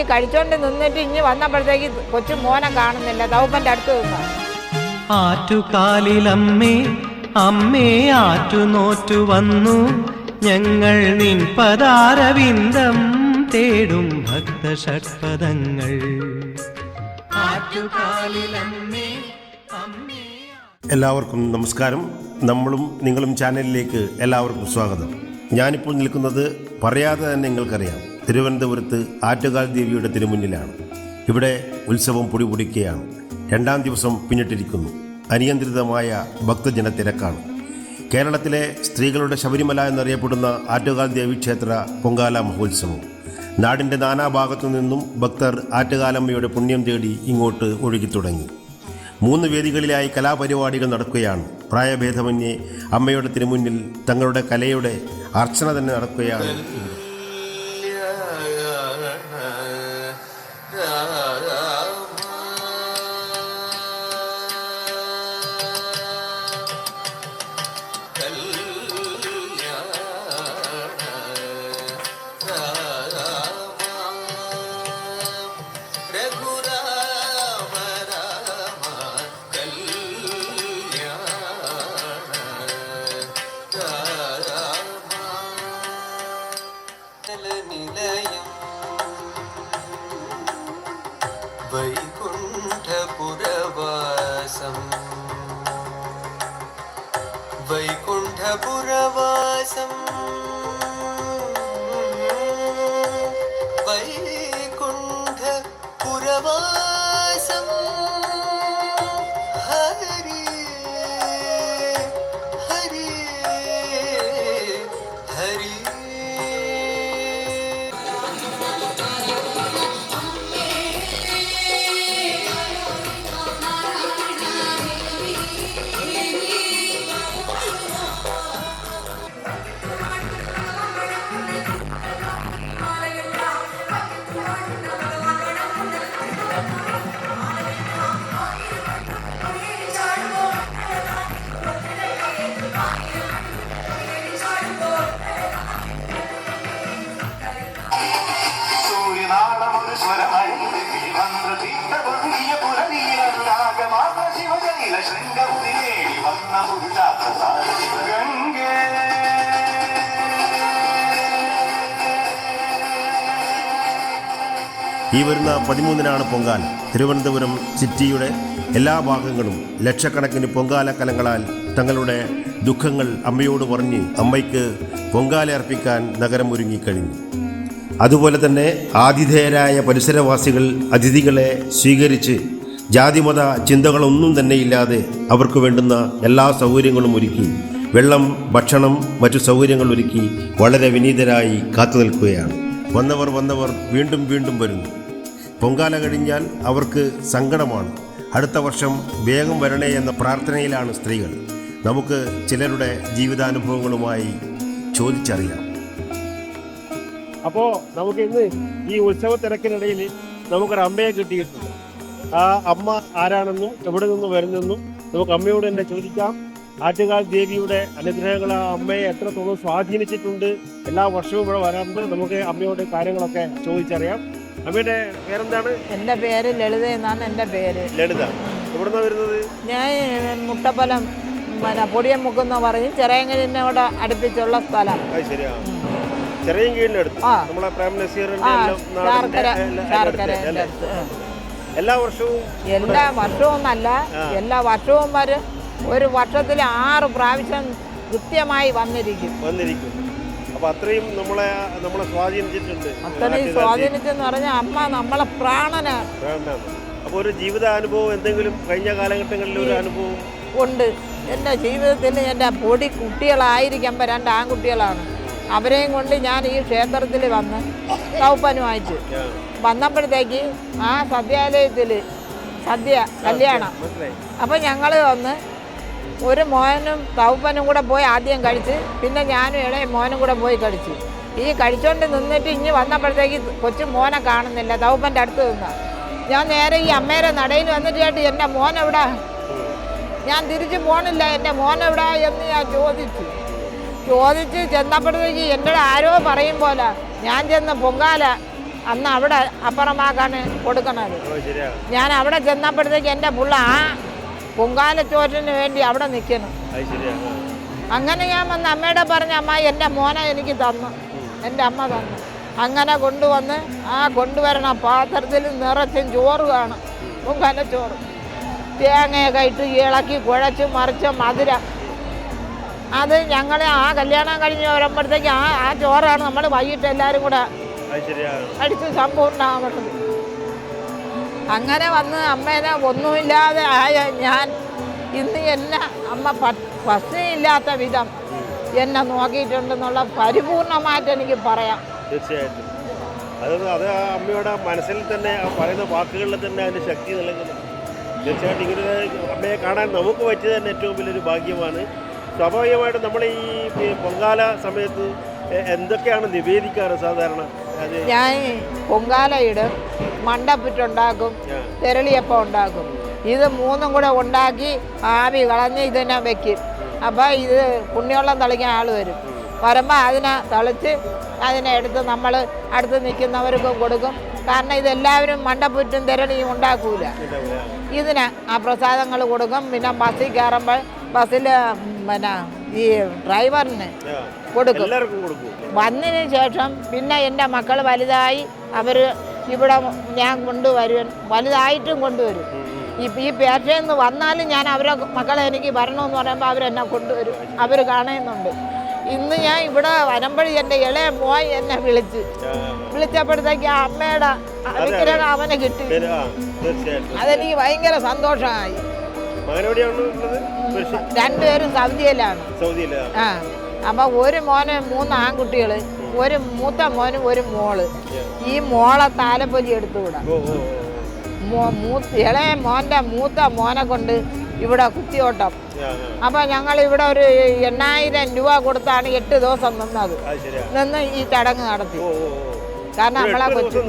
ഈ കഴിച്ചോണ്ട് നിന്നിട്ട് ഇനി വന്നപ്പോഴത്തേക്ക് കൊച്ചു മോനെ കാണുന്നില്ല. തൗപ്പന്റെ അടുത്ത് നിന്നാ ആറ്റുകാലിലമ്മേ അമ്മേ ആറ്റുനോറ്റു വന്നു. ഞങ്ങൾ നിൻ പദാരവിന്ദം തേടും ഭക്ത ഷഡ്പദങ്ങൾ അമ്മേ എല്ലാവർക്കും നമസ്കാരം. നമ്മളും നിങ്ങളും ചാനലിലേക്ക് എല്ലാവർക്കും സ്വാഗതം. ഞാനിപ്പോൾ നിൽക്കുന്നത് പറയാതെ തന്നെ നിങ്ങൾക്കറിയാം. തിരുവനന്തപുരത്ത് ആറ്റുകാൽ ദേവിയുടെ തിരുമുന്നിലാണ്. ഇവിടെ ഉത്സവം പൊടിപൊടിക്കുകയാണ്. രണ്ടാം ദിവസം പിന്നിട്ടിരിക്കുന്നു. അനിയന്ത്രിതമായ ഭക്തജന തിരക്കാണ് കേരളത്തിലെ സ്ത്രീകളുടെ ശബരിമല എന്നറിയപ്പെടുന്ന ആറ്റുകാൽ ദേവി ക്ഷേത്ര പൊങ്കാല മഹോത്സവം. നാടിന്റെ നാനാഭാഗത്തു നിന്നും ഭക്തർ ആറ്റുകാലമ്മയുടെ പുണ്യം തേടി ഇങ്ങോട്ട് ഒഴുകി തുടങ്ങി മൂന്ന് വേദികളിലായി കലാപരിപാടികൾ നടക്കുകയാണ്. പ്രായഭേദമന്യേ അമ്മയുടെ തിരുമുന്നിൽ തങ്ങളുടെ കലയുടെ അർച്ചന തന്നെ നടക്കുകയാണ്. నిలయం వైకుంఠపురవాసం. వైకుంఠపురవాసం. వైకుంఠపురవాసం. ഈ വരുന്ന പതിമൂന്നിനാണ് പൊങ്കാൽ തിരുവനന്തപുരം സിറ്റിയുടെ എല്ലാ ഭാഗങ്ങളും ലക്ഷക്കണക്കിന് പൊങ്കാല കലങ്ങളാൽ തങ്ങളുടെ ദുഃഖങ്ങൾ അമ്മയോട് പറഞ്ഞ് അമ്മയ്ക്ക് പൊങ്കാല അർപ്പിക്കാൻ നഗരം ഒരുങ്ങിക്കഴിഞ്ഞു അതുപോലെ തന്നെ ആതിഥേയരായ പരിസരവാസികൾ അതിഥികളെ സ്വീകരിച്ച് ജാതിമത ചിന്തകളൊന്നും തന്നെ ഇല്ലാതെ അവർക്ക് വേണ്ടുന്ന എല്ലാ സൗകര്യങ്ങളും ഒരുക്കി വെള്ളം ഭക്ഷണം മറ്റു സൗകര്യങ്ങൾ ഒരുക്കി വളരെ വിനീതരായി കാത്തു നിൽക്കുകയാണ്. വന്നവർ വന്നവർ വീണ്ടും വീണ്ടും വരുന്നു. പൊങ്കാല കഴിഞ്ഞാൽ അവർക്ക് സങ്കടമാണ്. അടുത്ത വർഷം വേഗം വരണേ എന്ന പ്രാർത്ഥനയിലാണ് സ്ത്രീകൾ. നമുക്ക് ചിലരുടെ ജീവിതാനുഭവങ്ങളുമായി ചോദിച്ചറിയാം. അപ്പോ നമുക്ക് ഇന്ന് ഈ ഉത്സവ തിരക്കിനിടയിൽ നമുക്കൊരു അമ്മയെ കിട്ടിയിട്ടുണ്ട്. ആ അമ്മ ആരാണെന്നും എവിടെ നിന്ന് വരുന്നെന്നും നമുക്ക് അമ്മയോട് തന്നെ ചോദിക്കാം. ആറ്റുകാൽ ദേവിയുടെ അനുഗ്രഹങ്ങൾ ആ അമ്മയെ എത്രത്തോളം സ്വാധീനിച്ചിട്ടുണ്ട് എല്ലാ വർഷവും ഇവിടെ വരാറുണ്ട്. നമുക്ക് അമ്മയോട് കാര്യങ്ങളൊക്കെ ചോദിച്ചറിയാം. അമ്മയുടെ പേരെന്താണ്? എന്റെ പേര് ലളിത എന്നാണ് എന്റെ പേര്. ലളിത. എവിടുന്നാ വരുന്നത്? ഞാൻ മുട്ടപ്പലം പിന്നെ പൊടിയമുക്കെന്ന് പറയും. ചെറിയങ്ങലിനോട് അടുപ്പിച്ചുള്ള സ്ഥലം. ശരിയാണ് ശരിയാ. ചെറിയ കീഴിന്റെ അടുത്ത്. നമ്മളെ പ്രേം നസീറിന്റെ എല്ലാം വർഷവും എല്ലാ വർഷവും അല്ല? എല്ലാ വർഷവും വരെ ഒരു വർഷത്തിൽ ആറ് പ്രാവശ്യം കൃത്യമായി വന്നിരിക്കും. വന്നിരിക്കും. അപ്പൊ അത്രയും നമ്മളെ നമ്മളെ സ്വാധീനിച്ചിട്ടുണ്ട്. അത്രയും. സ്വാധീനിച്ചെന്ന് പറഞ്ഞാൽ അമ്മ നമ്മളെ പ്രാണന. വേണ്ടാന്ന് അപ്പൊ ഒരു ജീവിതാനുഭവം എന്തെങ്കിലും കഴിഞ്ഞ കാലഘട്ടങ്ങളിൽ ഒരു അനുഭവം? ഉണ്ട്. എന്റെ ജീവിതത്തിൽ എന്റെ പൊടി കുട്ടികളായിരിക്കുമ്പോൾ രണ്ട് ആൺകുട്ടികളാണ്. അവരെയും കൊണ്ട് ഞാൻ ഈ ക്ഷേത്രത്തിൽ വന്ന് തൗപ്പനുമായിട്ട് വന്നപ്പോഴത്തേക്ക് ആ സദ്യാലയത്തിൽ സദ്യ കല്യാണം. അപ്പോൾ ഞങ്ങൾ വന്ന് ഒരു മോനും തൗപ്പനും കൂടെ പോയി ആദ്യം കഴിച്ച് പിന്നെ ഞാനും ഇളയ മോനും കൂടെ പോയി കഴിച്ചു. ഈ കഴിച്ചോണ്ട് നിന്നിട്ട് ഇനി വന്നപ്പോഴത്തേക്ക് കൊച്ചു മോനെ കാണുന്നില്ല തൗപ്പന്റെ അടുത്ത് നിന്നാ. ഞാൻ നേരെ ഈ അമ്മേരെ നടയിൽ വന്നിട്ട് കേട്ട് എന്റെ മോനെവിടാ? എവിടാ ഞാൻ തിരിച്ചു പോണില്ല എന്റെ മോനെവിടാ എവിടാ എന്ന് ഞാൻ ചോദിച്ചു. ചോദിച്ച് ചെന്നപ്പോഴത്തേക്ക് എന്റെ ആരോ പറയും പോലെ. ഞാൻ ചെന്ന് പൊങ്കാല അന്ന് അവിടെ അപ്പുറമാക്കാണ് കൊടുക്കണത്. ഞാൻ അവിടെ ചെന്നപ്പോഴത്തേക്ക് എന്റെ പുള്ള ആ പൊങ്കാലച്ചോറ്റിന് വേണ്ടി അവിടെ നിൽക്കണം. അങ്ങനെ ഞാൻ വന്ന് അമ്മയുടെ പറഞ്ഞ അമ്മ എന്റെ മോനെ എനിക്ക് തന്നു. എന്റെ അമ്മ തന്നു. അങ്ങനെ കൊണ്ടുവന്ന് ആ കൊണ്ടുവരണ പാത്രത്തിൽ നിറച്ചും ചോറ് കാണും. പൊങ്കാല ചോറ്. തേങ്ങയൊക്കെ ഇട്ട് ഇളക്കി കുഴച്ച് മറിച്ച് മധുരം അത് ഞങ്ങൾ ആ കല്യാണം കഴിഞ്ഞ് വരുമ്പോഴത്തേക്ക് ആ ആ ചോറാണ് നമ്മൾ വൈകിട്ട് എല്ലാവരും കൂടെ അടിച്ച് സമ്പൂർണമാവുന്നത് അങ്ങനെ വന്ന് അമ്മേനെ ഒന്നുമില്ലാതെ ആയ ഞാൻ ഇന്ന് എന്നെ അമ്മ പസിയില്ലാത്ത വിധം എന്നെ നോക്കിയിട്ടുണ്ടെന്നുള്ള പരിപൂർണമായിട്ട് എനിക്ക് പറയാം. തീർച്ചയായിട്ടും. അത് അത് ആ അമ്മയുടെ മനസ്സിൽ തന്നെ പറയുന്ന വാക്കുകളിൽ തന്നെ അതിന്റെ ശക്തി നിലനിൽക്കുന്നു തീർച്ചയായിട്ടും ഇങ്ങനെ അമ്മയെ കാണാൻ നമുക്ക് പറ്റിയത് തന്നെ ഏറ്റവും വലിയൊരു ഭാഗ്യമാണ്. സ്വാഭാവികമായിട്ടും നമ്മൾ ഈ പൊങ്കാല സമയത്ത് എന്തൊക്കെയാണ് നിവേദിക്കാറ് സാധാരണ? ഞാൻ ഞാൻ പൊങ്കാലയിടും മണ്ടപ്പുറ്റുണ്ടാക്കും. തെരളിയപ്പം ഉണ്ടാക്കും. ഇത് മൂന്നും കൂടെ ഉണ്ടാക്കി ആവി കളഞ്ഞ് ഇതിനെ വെക്കും. അപ്പോൾ ഇത് പുണ്യവെള്ളം തളിക്കാൻ ആൾ വരും. വരുമ്പോൾ അതിനെ തളിച്ച് അതിനെ എടുത്ത് നമ്മൾ അടുത്ത് നിൽക്കുന്നവർക്കും കൊടുക്കും. കാരണം ഇതെല്ലാവരും മണ്ടപ്പുറ്റും തിരളിയും ഉണ്ടാക്കൂല. ഇതിന് ആ പ്രസാദങ്ങൾ കൊടുക്കും. പിന്നെ ബസ്സിൽ കയറുമ്പോൾ ബസ്സിൽ പിന്നെ ഈ ഡ്രൈവറിന്. കൊടുക്കും. വന്നതിന് ശേഷം പിന്നെ എന്റെ മക്കൾ വലുതായി അവർ ഇവിടെ ഞാൻ കൊണ്ടുവരും വലുതായിട്ടും കൊണ്ടുവരും. ഈ ഈ പേർച്ചയിൽ നിന്ന് വന്നാലും ഞാൻ അവരെ മക്കളെ എനിക്ക് വരണമെന്ന് പറയുമ്പോൾ അവരെന്നെ കൊണ്ടുവരും അവർ കാണുന്നുണ്ട്. ഇന്ന് ഞാൻ ഇവിടെ വരുമ്പോഴും എന്റെ ഇളയ പോയി എന്നെ വിളിച്ച്. വിളിച്ചപ്പോഴത്തേക്ക് ആ അമ്മയുടെ അനുഗ്രഹം അവന് കിട്ടി. അതെനിക്ക് ഭയങ്കര സന്തോഷമായി. രണ്ടുപേരും സൗദിയിലാണ്. സൗദിയിലെ ആ അപ്പൊ ഒരു മോന് മൂന്ന് ആൺകുട്ടികൾ ഒരു മൂത്ത മോനും ഒരു മോൾ. ഈ മോളെ താലപ്പൊലി എടുത്തുകൂടാ മോന്റെ ഇളയ മൂത്ത മോനെ കൊണ്ട് ഇവിടെ കുത്തിയോട്ടം. അപ്പൊ ഞങ്ങൾ ഇവിടെ ഒരു എണ്ണായിരം രൂപ കൊടുത്താണ് എട്ട് ദിവസം നിന്നത്. നിന്ന് ഈ ചടങ്ങ് നടത്തി. കാരണം നമ്മളെ കൊച്ചു.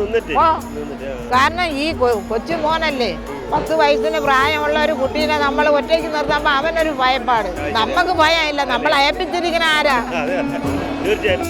കാരണം ഈ കൊച്ചു മോനല്ലേ? പത്ത് വയസ്സിന് പ്രായമുള്ള ഒരു കുട്ടീനെ നമ്മൾ ഒറ്റയ്ക്ക് നിർത്തുമ്പോൾ അവനൊരു ഭയപ്പാട്. നമുക്ക് ഭയമില്ല. നമ്മൾ അയപ്പിച്ചിരിക്കുന്ന ആരാ? തീർച്ചയായിട്ടും.